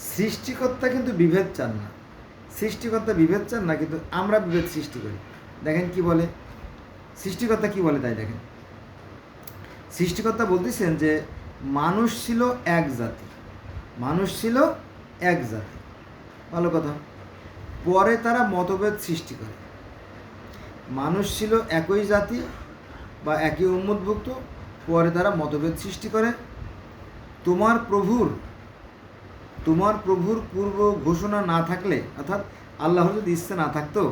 সৃষ্টিকর্তা কিন্তু বিভেদ চান না। সৃষ্টিকর্তা বিভেদ চান না, কিন্তু আমরা বিভেদ সৃষ্টি করি। দেখেন কি বলে? সৃষ্টিকর্তা কি বলে তাই দেখেন। সৃষ্টিকর্তা বলতেছেন যে, মানুষ ছিল এক জাতি। মানুষ ছিল এক জাতি। ভালো কথা। পরে তারা মতভেদ সৃষ্টি করে। মানুষ ছিল একই জাতি বা একই উন্মুদভুক্ত পরে তারা মতভেদ সৃষ্টি করে। তোমার প্রভুর তোমার প্রভুর পূর্ব ঘোষণা না থাকলে, অর্থাৎ আল্লাহর যদি ইচ্ছে না থাকতো,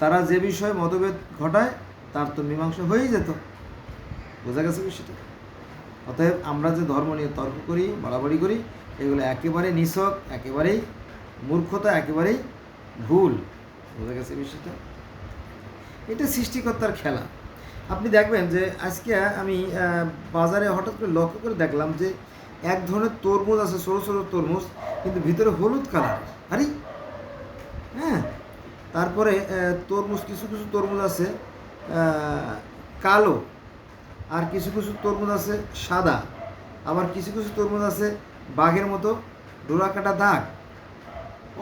তারা যে বিষয়ে মতভেদ ঘটায়, তার তো মীমাংসা হয়েই যেত। বোঝা গেছে বিষয়টা? অতএব আমরা যে ধর্ম নিয়ে তর্ক করি, বাড়াবাড়ি করি, এগুলো একেবারে নিছক, একেবারেই মূর্খতা, একেবারেই ভুল। বোঝা গেছে বিষয়টা? এটা সৃষ্টিকর্তার খেলা। আপনি দেখবেন যে আজকে আমি বাজারে হঠাৎ করে লক্ষ্য করে দেখলাম যে এক ধরনের তরমুজ আছে ছোটো ছোটো তরমুজ, কিন্তু ভিতরে হলুদ কালার। আরে! হ্যাঁ তারপরে তরমুজ, কিছু কিছু তরমুজ আছে কালো, আর কিছু কিছু তরমুজ আছে সাদা, আবার কিছু কিছু তরমুজ আছে বাঘের মতো ডোরা কাটা দাগ।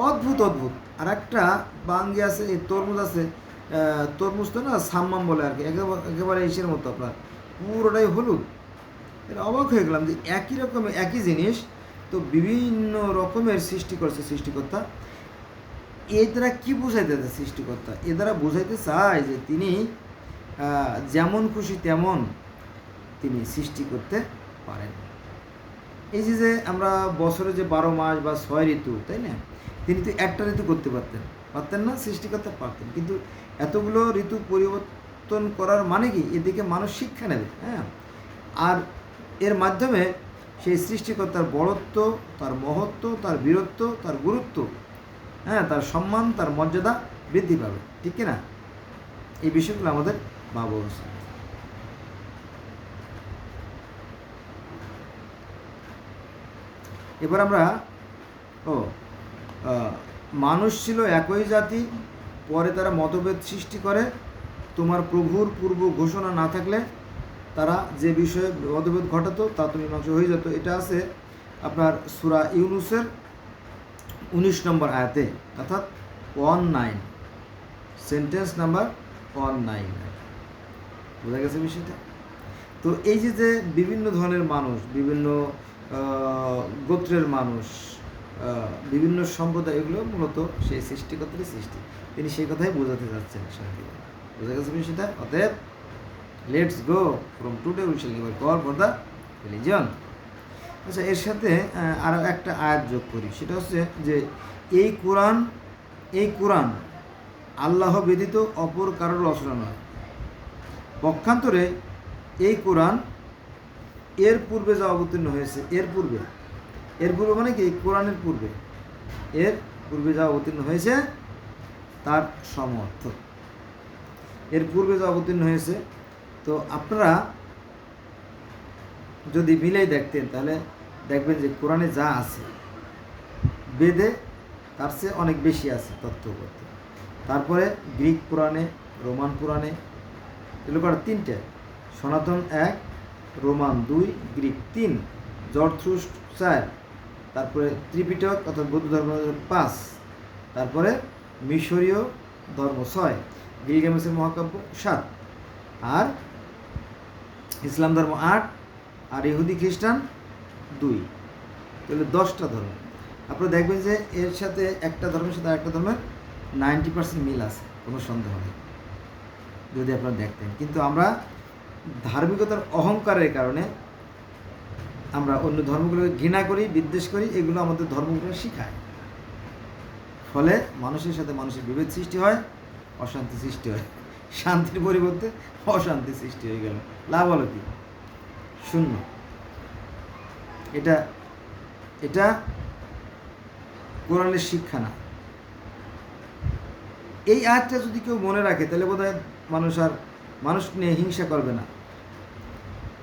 অদ্ভুত অদ্ভুত। আর একটা বাঙ্গি আছে, এই তরমুজ আছে তরমুজ তো না সাম্মাম বলে আর কি একেবারে ইসের মতো আপনার, পুরোটাই হলুদ। এটা অবাক হয়ে গেলাম যে একই রকমের একই জিনিস তো বিভিন্ন রকমের সৃষ্টি করছে সৃষ্টিকর্তা। এ দ্বারা কী বুঝাইতে চায় সৃষ্টিকর্তা? এ দ্বারা বুঝাইতে চায় যে তিনি যেমন খুশি তেমন তিনি সৃষ্টি করতে পারেন। এই যে যে আমরা বছরে যে বারো মাস বা ছয় ঋতু, তাই না? তিনি তো একটা ঋতু করতে পারতেন। পারতেন না সৃষ্টি করতে পারতেন। কিন্তু এতগুলো ঋতু পরিবর্তন করার মানে কি? এদিকে মানুষ শিক্ষা নেবে হ্যাঁ? আর এর মাধ্যমে সেই সৃষ্টিকর্তার বড়ত্ব, তার মহত্ব, তার বীরত্ব, তার গুরুত্ব হ্যাঁ তার সম্মান, তার মর্যাদা বৃদ্ধি পাবে। ঠিক কি না এই বিষয়গুলো আমাদের ভাবা উচিত। এবার আমরা, ও মানুষ ছিল একই জাতি, পরে তারা মতভেদ সৃষ্টি করে। তোমার প্রভুর পূর্ব ঘোষণা না থাকলে তারা যে বিষয়ে মতভেদ ঘটাতো তা তুমি মীমাংস হয়ে যেত। এটা আছে আপনার সুরা ইউনুসের উনিশ নম্বর আয়াতে, অর্থাৎ one nine, sentence number one nine. বোঝা গেছে বিষয়টা? তো এই যে যে বিভিন্ন ধরনের মানুষ, বিভিন্ন গোত্রের মানুষ বিভিন্ন সম্প্রদায়, এগুলো মূলত সেই সৃষ্টিকর্তারই সৃষ্টি। তিনি সেই কথাই বোঝাতে সঙ্গে বোঝা গেছে বিষয়টা? অতএব let's go from today we shall give call for the religion আচ্ছা এর সাথে আরও একটা আয়াত যোগ করি। সেটা হচ্ছে যে, এই কোরআন এই কোরআন আল্লাহ ব্যতীত অপর কারোর রচনা নয়। পক্ষান্তরে এই কোরআন এর পূর্বে যা অবতীর্ণ হয়েছে, এর পূর্বে। এর পূর্বে মানে কি? কোরআনের পূর্বে। এর পূর্বে যা অবতীর্ণ হয়েছে, তার সমর্থ এর পূর্বে যা অবতীর্ণ হয়েছে তো আপনারা যদি মিলাই দেখতেন, তাহলে দেখবেন যে কোরআনে যা আছে, বেদে তার চেয়ে অনেক বেশি আছে করতে। তারপরে গ্রিক পুরাণে, রোমান পুরাণে, এগুলো তিনটে। সনাতন এক, রোমান দুই, গ্রিক তিন জর্থ্রুস চার, তারপরে ত্রিপিটক অর্থাৎ বৌদ্ধ ধর্ম পাঁচ, তারপরে মিশরীয় ধর্ম ছয় গিলগামেসের মহাকাব্য সাত, আর ইসলাম ধর্ম আট, আর ইহুদি খ্রিস্টান দুই। তাহলে দশটা ধর্ম। আপনারা দেখবেন যে এর সাথে একটা ধর্মের সাথে আরেকটা ধর্মের নাইনটি পার্সেন্ট মিল আছে, কোনো সন্দেহ নেই, যদি আপনারা দেখতেন। কিন্তু আমরা ধার্মিকতার অহংকারের কারণে আমরা অন্য ধর্মগুলোকে ঘৃণা করি, বিদ্বেষ করি, এগুলো আমাদের ধর্মগুলো শিখায়। ফলে মানুষের সাথে মানুষের বিভেদ সৃষ্টি হয়, অশান্তি সৃষ্টি হয়। শান্তির পরিবর্তে অশান্তি সৃষ্টি হয়ে গেল। লাভ হলো কি? শূন্য। এটা এটা কোরআনের শিক্ষা না। এই আয়াতটা যদি কেউ মনে রাখে, তাহলে বোধ মানুষ আর, মানুষ নিয়ে হিংসা করবে না।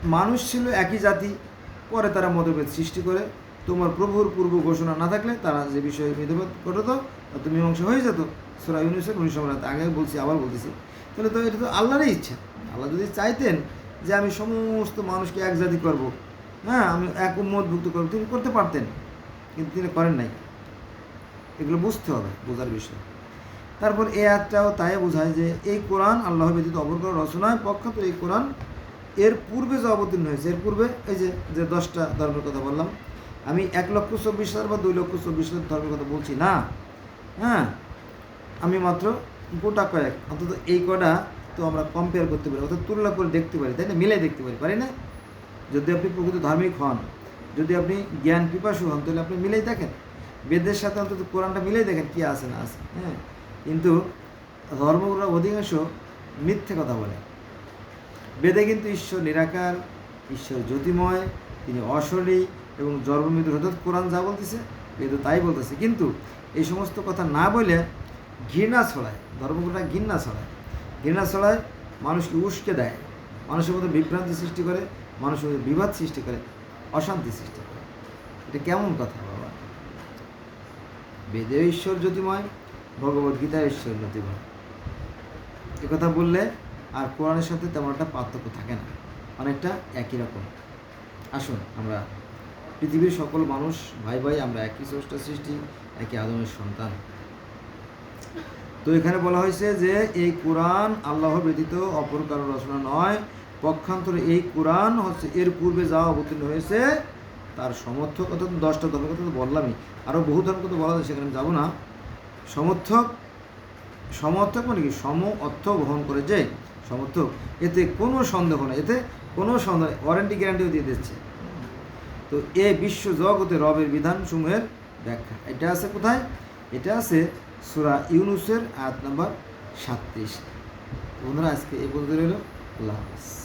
মানুষ ছিল একই জাতি, পরে তারা মতভেদ সৃষ্টি করে। তোমার প্রভুর পূর্ব ঘোষণা না থাকলে তারা যে বিষয়ে মতভেদ ঘটতো তুমি মীমাংসা হয়ে যেত। সুরা ইউনিসের উনিশ নম্বর আগে বলছি, আবার বলতেছি। তাহলে তো এটা তো আল্লাহরই ইচ্ছা। আল্লাহ যদি চাইতেন যে আমি সমস্ত মানুষকে এক জাতি করব হ্যাঁ আমি এক উন্মতভুক্ত করব, তিনি করতে পারতেন, কিন্তু তিনি করেন নাই। এগুলো বুঝতে হবে, বোঝার বিষয়। তারপর এ আয়াতটাও তাই বোঝায় যে এই কোরআন আল্লাহ ব্যতীত অপর কোনো রচনায় পক্ষাত এই কোরআন এর পূর্বে যে অবতীর্ণ হয়েছে, এর পূর্বে এই যে যে দশটা ধর্মের কথা বললাম, আমি এক লক্ষ চব্বিশ হাজার বা দুই লক্ষ চব্বিশ হাজার ধর্মের কথা বলছি না হ্যাঁ আমি মাত্র গোটা কয়েক, অন্তত এই কটা তো আমরা কম্পেয়ার করতে পারি, অর্থাৎ তুলনা করে দেখতে পারি, তাই না? মিলে দেখতে পারি পারি না? যদি আপনি প্রকৃত ধার্মিক হন, যদি আপনি জ্ঞান পিপাসু হন, তাহলে আপনি মিলেই দেখেন। বেদের সাথে অন্তত কোরআনটা মিলেই দেখেন কী আছে না আছে হ্যাঁ? কিন্তু ধর্মগুলোর অধিকাংশ মিথ্যে কথা বলে। বেদে কিন্তু ঈশ্বর নিরাকার, ঈশ্বর জ্যোতিময়, তিনি অশরী এবং জন্মমৃত্যু অর্থাৎ কোরআন যা বলতেছে বেদ তাই বলতেছে। কিন্তু এই সমস্ত কথা না বলে ঘৃণা ছড়ায় ধর্মগুলোটা ঘৃণা ছড়ায়। ঘৃণা ছড়ায় মানুষকে উস্কে দেয়, মানুষের মধ্যে বিভ্রান্তি সৃষ্টি করে, মানুষের মধ্যে বিবাদ সৃষ্টি করে, অশান্তি সৃষ্টি করে। এটা কেমন কথা বাবা? বেদে ঈশ্বর জ্যোতিময় ভগবদ্গীতা ঈশ্বর জ্যোতিময়। এ কথা বললে আর কোরআনের সাথে তেমন একটা পার্থক্য থাকে না, অনেকটা একই রকম। আসুন আমরা পৃথিবীর সকল মানুষ, ভাই ভাই, আমরা একই স্রষ্টা সৃষ্টি, একই আদমের সন্তান। তো এখানে বলা হয়েছে যে এই কোরআন আল্লাহ ব্যতীত অপর কারও রচনা নয়। পক্ষান্তরে এই কোরআন হচ্ছে এর পূর্বে যা অবতীর্ণ হয়েছে, তার সমর্থক অর্থাৎ দশটা ধর্মের কথা তো বললামই। আরও বহু ধর্মের কথা বলা যায় সেখানে যাব না। সমর্থক সমর্থক মানে কি? সম অর্থ বহন করে যে সমর্থক। এতে কোনো সন্দেহ নেই, এতে কোনো সন্দেহ ওয়ারেন্টি গ্যারান্টিও দিয়ে দিচ্ছে। তো এ বিশ্ব জগতে রবের বিধানসমূহের ব্যাখ্যা। এটা আছে কোথায়? এটা আছে সুরা ইউনুসের আয়াত নাম্বার সাতত্রিশ। বন্ধুরা আজকে এ পর্যন্ত রইল। আল্লাহ হাফিজ।